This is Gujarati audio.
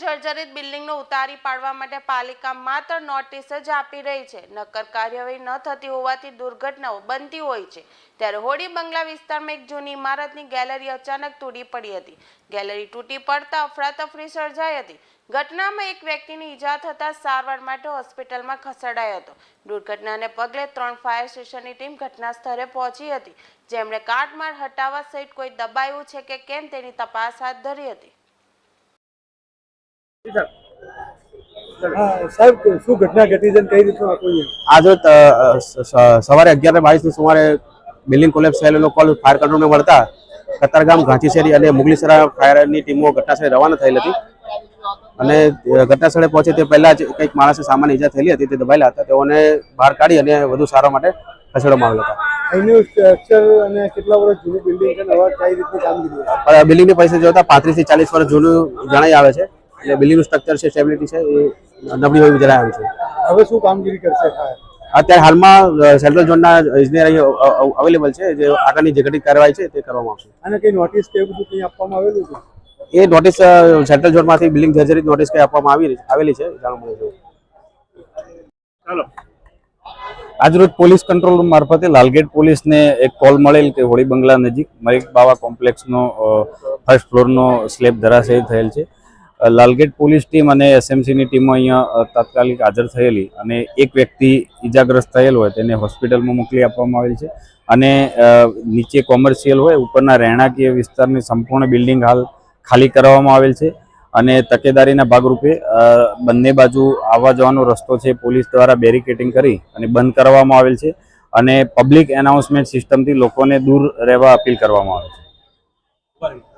જર્જરિત બિલ્ડિંગનો ઉતારી પાડવા માટે પાલિકા માત્ર નોટિસ જ આપી રહી છે. નક્કર કાર્યવાહી ન થતી હોવાથી દુર્ઘટનાઓ બનતી હોય છે. ત્યારે હોડી બંગલા વિસ્તારમાં એક જૂની ઇમારતની ગેલેરી અચાનક તૂટી પડી હતી. ગેલેરી તૂટી પડતા અફરાતફરી સર્જાઈ હતી. ઘટનામાં એક વ્યક્તિને ઈજા થતાં સારવાર માટે હોસ્પિટલમાં ખસેડાયો હતો. દુર્ઘટનાને પગલે ત્રણ ફાયર સ્ટેશનની ટીમ ઘટના સ્થળે પહોંચી હતી. જેમણે કાટમાળ હટાવવા સહિત કોઈ દબાયું છે કે કેમ તેની તપાસ હાથ ધરી હતી. સાહેબ. શું ઘટના ઘટી છે કઈ રીતનું આખું આજે સવારે અગિયાર ને બાવીસની સુમારે બિલ્ડિંગ કોલેપ્સ થયેલો કોલ ફાયર કંટ્રોલને મળતા કતારગામ ઘાંચીશેરી અને મુગલીસરા ફાયરની ટીમો ઘટનાસ્થળે રવાના થયેલ હતી. અને ઘટનાસ્થળે પહોંચે તે પહેલા જ કંઈક માણસે સામાન્ય ઈજા થયેલી હતી તે દબાયેલા હતા. તેઓને બહાર કાઢી અને વધુ સારવાર માટે ખસેડવામાં આવેલા હતા. અહીંનું સ્ટ્રક્ચર અને કેટલા વર્ષ જૂનું બિલ્ડિંગ છે બિલ્ડિંગની પરિસ્થિતિ જોતા પાંત્રીસથી ચાલીસ વર્ષ જૂનું જણાઈ આવે છે. એટલે બિલ્ડિંગનું સ્ટ્રક્ચર છે સ્ટેબિલિટી છે એ નબળી હોય જરા આવે છે. હવે શું કામગીરી કરશે અત્યારે હાલમાં સેન્ટ્રલ ઝોનના ઇજનેર અહીં અવેલેબલ છે જે આગળની જે ઘટિત કાર્યવાહી છે તે કરવામાં આવશે. અને કઈ નોટિસ કે બધું કંઈ આપવામાં આવેલું છે? એ નોટિસ સેન્ટ્રલ ઝોનમાંથી બિલ્ડિંગ જર્જરિત નોટિસ કંઈ આપવામાં આવી આવેલી છે જાણવા મળે છે. ચાલો. આજરોજ પોલીસ કંટ્રોલ રૂમ મારફતે લાલગેટ પોલીસને એક કોલ મળેલ કે હોળી બંગલા નજીક મરિક બાવા કોમ્પ્લેક્સનો ફર્સ્ટ ફ્લોરનો સ્લેબ ધરાશયી થયેલ છે. લાલગેટ પોલીસ ટીમ અને એસએમસીની ટીમો અહીંયા તાત્કાલિક હાજર થયેલી અને એક વ્યક્તિ ઈજાગ્રસ્ત થયેલ હોય તેને હોસ્પિટલમાં મોકલી આપવામાં આવેલ છે. અને નીચે કોમર્શિયલ હોય, ઉપરના રહેણાંકીય વિસ્તારની સંપૂર્ણ બિલ્ડિંગ હાલ ખાલી કરવામાં આવેલ છે. અને તકેદારીના ભાગરૂપે બંને બાજુ આવવા જવાનો રસ્તો છે પોલીસ દ્વારા બેરિકેટિંગ કરી અને બંધ કરવામાં આવેલ છે અને પબ્લિક એનાઉન્સમેન્ટ સિસ્ટમથી લોકોને દૂર રહેવા અપીલ કરવામાં આવે છે.